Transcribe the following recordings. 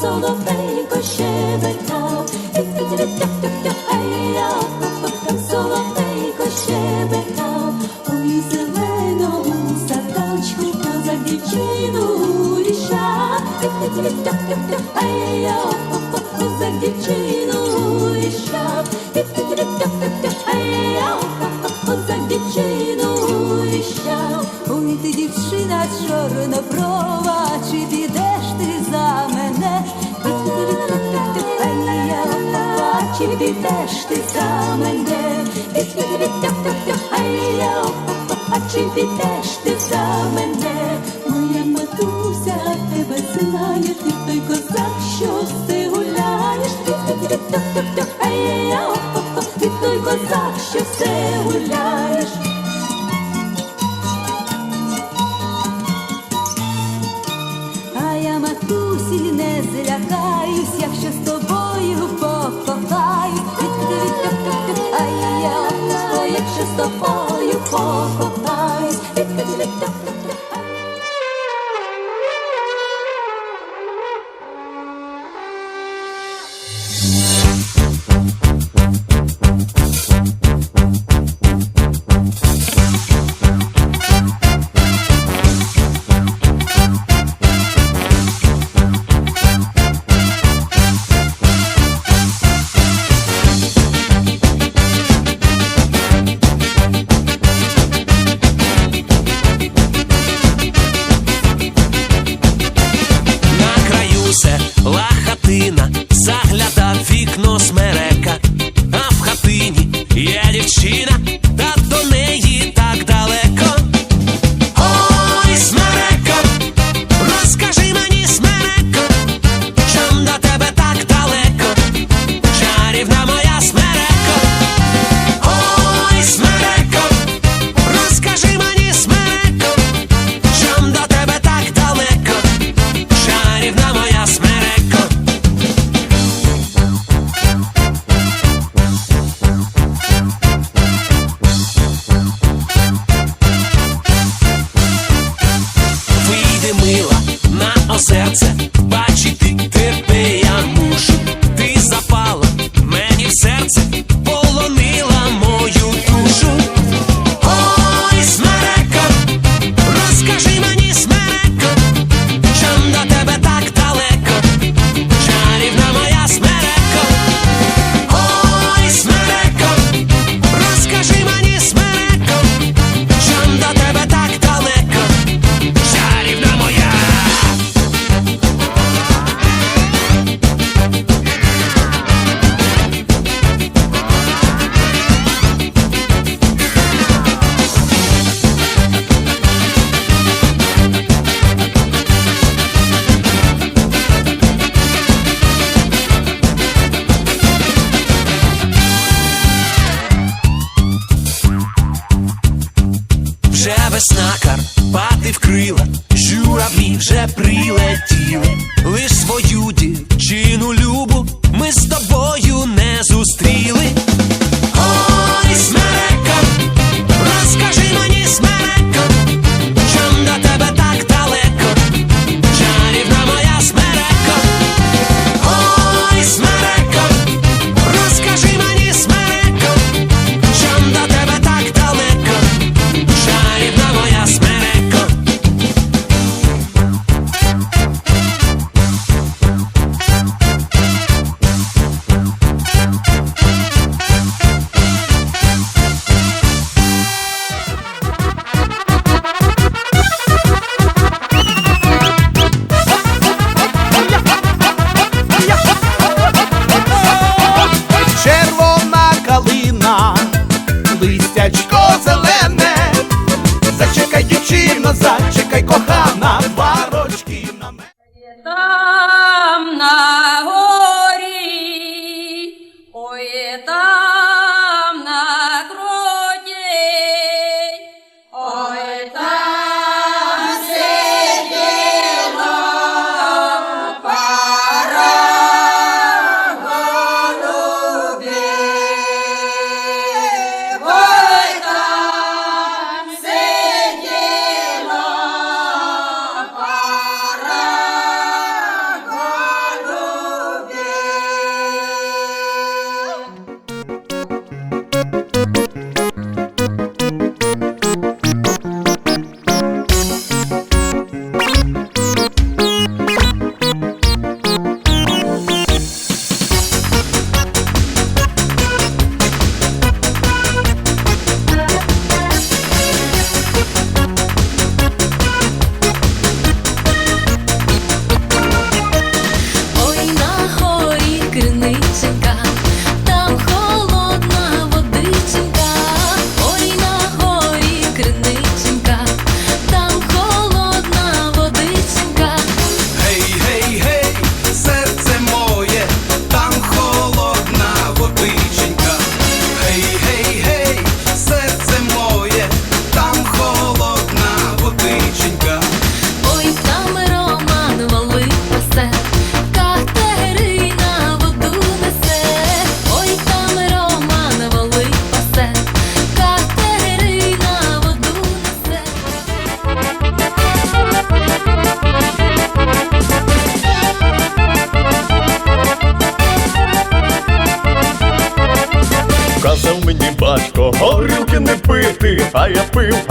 Соловейко щебетав, там соловейко щебетав, ой зеленому садочку поза дівчину ріша, ей я підійдеш ти за мене, Відвідвідтяхтяхтяхайо, а чи підеш ти за мене, моя матуся, тебе знає, ти той козак, що ти гуляєш, Від той козак, що все. 我 крила.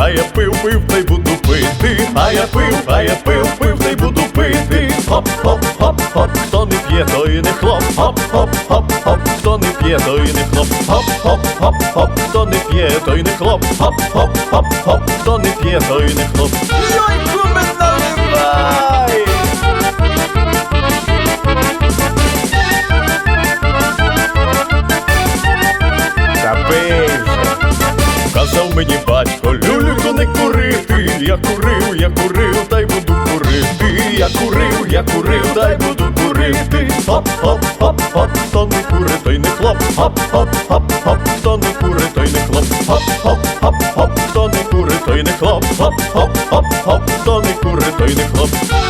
А я пив, пив, та й буду пити, а я пив, а я пив, пив, та й буду пити. Хоп, хоп, хоп, хоп, хто не п'є, той не хлоп, хоп, хоп, хоп, хоп, хто не п'є, той не хлоп, хоп, хоп, хоп, хоп, хто не п'є, той не хлоп, хоп, хоп, хоп, хоп, хто не п'є, той не хлоп. Та пий. Казав мені курити. Я курив, я курив, та й буду курити. Я курив, я курив, та й буду курити. Хап, хап, хап, хап, хто не кури, той не хлоп. Хап, хап, хап, хап, хто не кури, той не хлоп. Хап, хап, хап, хап, хто не кури, той не хлоп. Хап, хап, хап, хап, хто не кури, той не хлоп.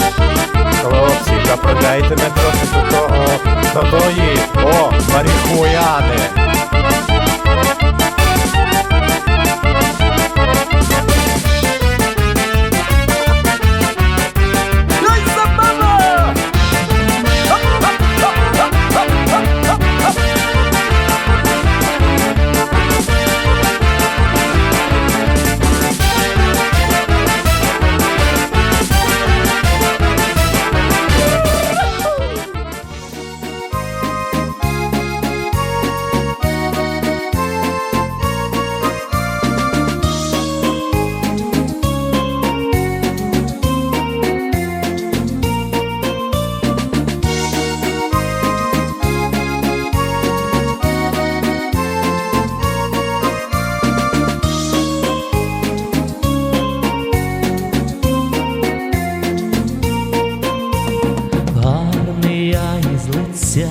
Лиця,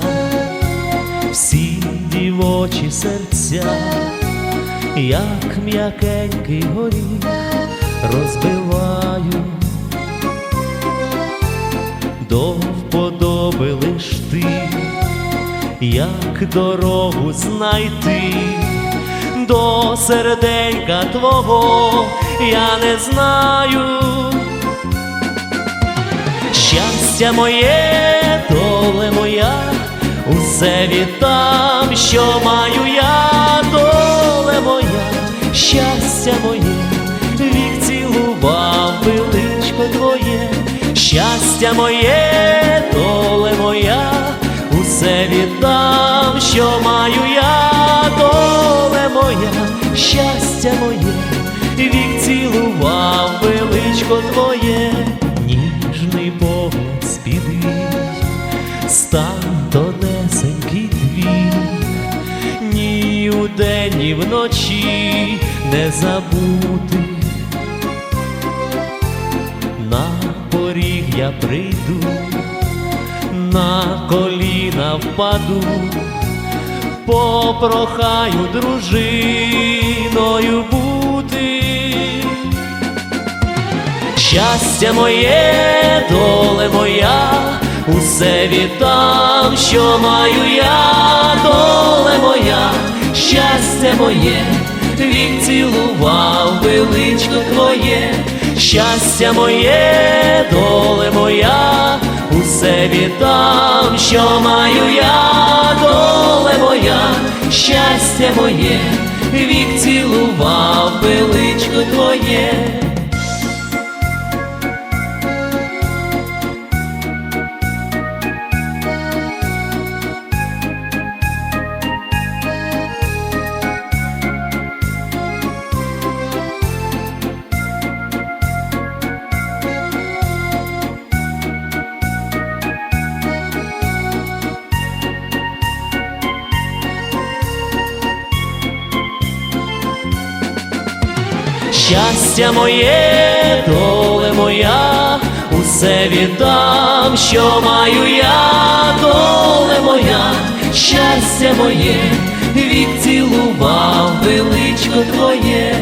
всі дівочі серця, як м'якенький горіх розбиваю, до вподоби лиш ти, як дорогу знайти, до серденька твого я не знаю. Щастя моє, доле моя, усе віддам, що маю я, доле моя, щастя моє, вік цілував величко твоє, щастя моє, доле моя, усе віддам, що маю я, доле моя, щастя моє, вік цілував величко твоє, ніжний погляд спідить, стан удень, ні вночі не забути. На поріг я прийду, на коліна впаду, попрохаю дружиною бути. Щастя моє, доле моя, усе віддам, що маю я, доле моя, щастя моє, вік цілував величко твоє, щастя моє, доле моя, усе віддам, що маю я, доле моя, щастя моє, вік цілував величко твоє. Щастя моє, доле моя, усе віддам, що маю я, доле моя, щастя моє, відцілував величко твоє,